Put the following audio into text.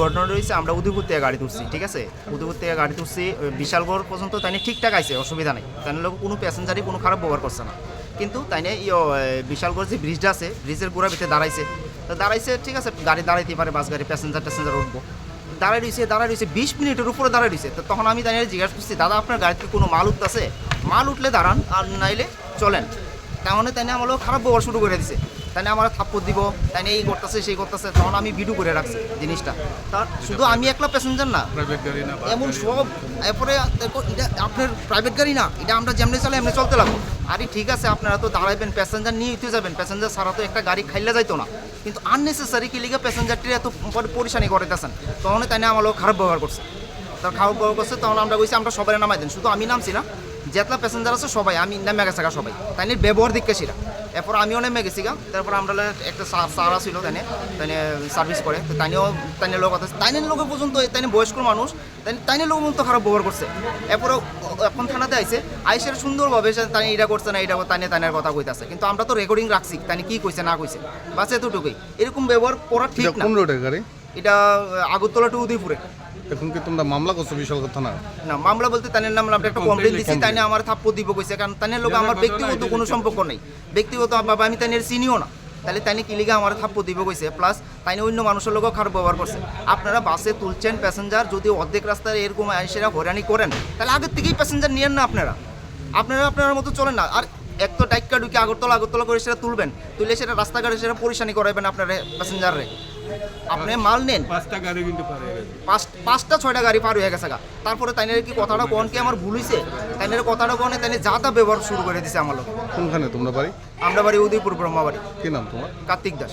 ঘটনাটা হয়েছে, আমরা উদয়পুর থেকে গাড়ি তুলছি, ঠিক আছে? উদয়পুর থেকে গাড়ি তুলছি বিশালগড় পর্যন্ত তাই ঠিকঠাক আইছে অসুবিধা নেই। তাই লোক, কোনো প্যাসেঞ্জারই কোনো খারাপ ব্যবহার করছে না। কিন্তু তাই ইয়ে বিশালগড় যে ব্রিজটা আছে ব্রিজের গোড়া ভিতরে দাঁড়াইছে। তো দাঁড়াইছে, ঠিক আছে, গাড়ি দাঁড়াইতে পারে, বাস গাড়ি প্যাসেঞ্জার ট্যাসেঞ্জার উঠবো। দাঁড়াই রয়েছে দাঁড়াই রয়েছে, বিশ মিনিটের উপরে দাঁড়াই রয়েছে। তো তখন আমি তাই জিজ্ঞাসা করছি, দাদা, আপনার গাড়িতে কোনো মাল উঠতেছে? মাল উঠলে দাঁড়ান, আর নাইলে চলেন। তেমন তাই আমার লোক খারাপ ব্যবহার শুরু করে দিছে। তাই আমার থাপ্পড় দিব তাই এই করতেছে সেই করতেছে তখন আমি ভিডিও করে রাখছি জিনিসটা। তার শুধু আমি একলা প্যাসেঞ্জার না এমন সব এরপরে দেখো এটা আপনার প্রাইভেট গাড়ি না এটা আমরা যেমনি চলে এমনি চলতে লাগবো। আরে ঠিক আছে আপনারা তো দাঁড়াইবেন প্যাসেঞ্জার নিয়ে উঠে যাবেন প্যাসেঞ্জার ছাড়া তো একটা গাড়ি খাইলে যাইতো না। কিন্তু আননেসেসারি কি লিগে প্যাসেঞ্জারটি এত পরে পরিশানি করতেছেন তখন তাই আমার লোক খারাপ ব্যবহার করছে। তার খারাপ ব্যবহার করছে তখন আমরা কইছি আমরা সবাই নামাই দেন। শুধু আমি নামছি না যেতলা প্যাসেঞ্জার আছে সবাই আমি নেমে গেছে সবাই। তাই নিয়ে ব্যবহার দিকে সেটা এরপর আমিও নেমে গেছি গা। তারপর আমরা একটা স্যার ছিল তাই তাই সার্ভিস করে। তো তাইনিও তাইনের লোক আছে। তাইনের লোক পর্যন্ত তাই বয়স্ক মানুষ তাই তাইনের লোক পর্যন্ত খারাপ ব্যবহার করছে। এরপরে এখন থানাতে আইসে আইসের সুন্দরভাবে সে তাই এটা করছে না এটা তাইনে তাইনের কথা কইতাছে। কিন্তু আমরা তো রেকর্ডিং রাখছি তাই কি কইছে না কইছে। বাস এতটুকুই। এরকম ব্যবহার করা ঠিক না। এটা আগরতলা টু উদয়পুরে। এখন কি তোমরা মামলা করছ বিশালগড় থানা না? মামলা বলতে তানের নাম আমরা একটা কমপ্লেন দিছি তাই আমার থাপ্পড় দিব কইছে কারণ তানের লোক আমার ব্যক্তিগত কোনো সম্পর্ক নেই। ব্যক্তিগত বাবা আমি তানের চিনিও না। তাহলে তাই কি লিগে আমার থাপ্পড় দিব কইছে? প্লাস তাই অন্য মানুষের লোকও খারাপ ব্যবহার করছে। আপনারা বাসে তুলছেন প্যাসেঞ্জার যদি অর্ধেক রাস্তায় এরকম সেরা হয়রানি করেন তাহলে আগের থেকেই প্যাসেঞ্জার নিয়েন না আপনারা। আপনারা আপনার মতো চলেন না। আর এক তো ডাইকা ঢুকে আগরতলা আগরতলা করে সেটা তুলবেন। তুলে সেটা রাস্তাঘাটে সেটা পরিশানি করাবেন আপনার প্যাসেঞ্জাররে আপনি মাল নেন? পাঁচটা গাড়ি কিন্তু পারে গেছে। পাঁচ পাঁচটা ছয়টা গাড়ি পার হয়ে গেছে গা। তারপরে তাইনের কি কথাটা কোন কি আমার ভুল হইছে? তাইনের কথাটা কোনে? তাইনে যা তা ব্যবহার শুরু করে দিছে আমার কোনখানে? তোমরা বাড়ি? আমরা বাড়ি উদয়পুর ব্রহ্মাবাড়ি। কি নাম তোমার? কার্তিক দাস।